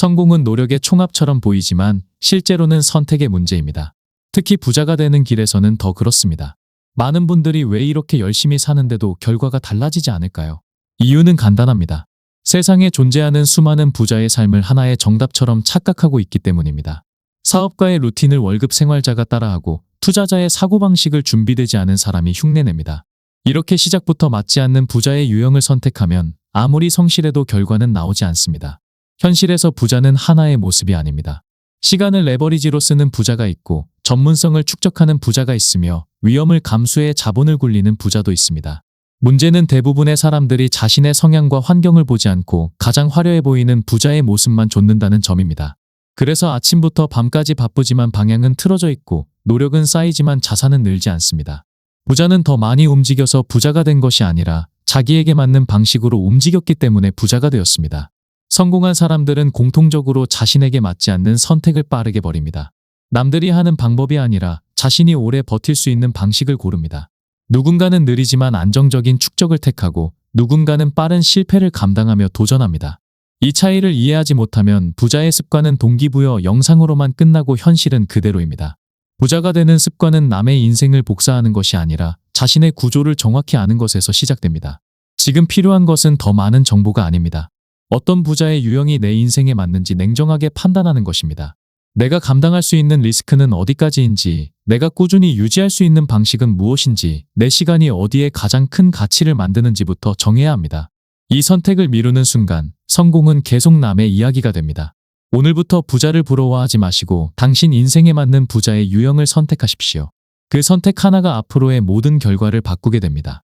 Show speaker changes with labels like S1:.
S1: 성공은 노력의 총합처럼 보이지만 실제로는 선택의 문제입니다. 특히 부자가 되는 길에서는 더 그렇습니다. 많은 분들이 왜 이렇게 열심히 사는데도 결과가 달라지지 않을까요? 이유는 간단합니다. 세상에 존재하는 수많은 부자의 삶을 하나의 정답처럼 착각하고 있기 때문입니다. 사업가의 루틴을 월급 생활자가 따라하고 투자자의 사고방식을 준비되지 않은 사람이 흉내냅니다. 이렇게 시작부터 맞지 않는 부자의 유형을 선택하면 아무리 성실해도 결과는 나오지 않습니다. 현실에서 부자는 하나의 모습이 아닙니다. 시간을 레버리지로 쓰는 부자가 있고 전문성을 축적하는 부자가 있으며 위험을 감수해 자본을 굴리는 부자도 있습니다. 문제는 대부분의 사람들이 자신의 성향과 환경을 보지 않고 가장 화려해 보이는 부자의 모습만 좇는다는 점입니다. 그래서 아침부터 밤까지 바쁘지만 방향은 틀어져 있고 노력은 쌓이지만 자산은 늘지 않습니다. 부자는 더 많이 움직여서 부자가 된 것이 아니라 자기에게 맞는 방식으로 움직였기 때문에 부자가 되었습니다. 성공한 사람들은 공통적으로 자신에게 맞지 않는 선택을 빠르게 버립니다. 남들이 하는 방법이 아니라 자신이 오래 버틸 수 있는 방식을 고릅니다. 누군가는 느리지만 안정적인 축적을 택하고 누군가는 빠른 실패를 감당하며 도전합니다. 이 차이를 이해하지 못하면 부자의 습관은 동기부여 영상으로만 끝나고 현실은 그대로입니다. 부자가 되는 습관은 남의 인생을 복사하는 것이 아니라 자신의 구조를 정확히 아는 것에서 시작됩니다. 지금 필요한 것은 더 많은 정보가 아닙니다. 어떤 부자의 유형이 내 인생에 맞는지 냉정하게 판단하는 것입니다. 내가 감당할 수 있는 리스크는 어디까지인지, 내가 꾸준히 유지할 수 있는 방식은 무엇인지, 내 시간이 어디에 가장 큰 가치를 만드는지부터 정해야 합니다. 이 선택을 미루는 순간 성공은 계속 남의 이야기가 됩니다. 오늘부터 부자를 부러워하지 마시고 당신 인생에 맞는 부자의 유형을 선택하십시오. 그 선택 하나가 앞으로의 모든 결과를 바꾸게 됩니다.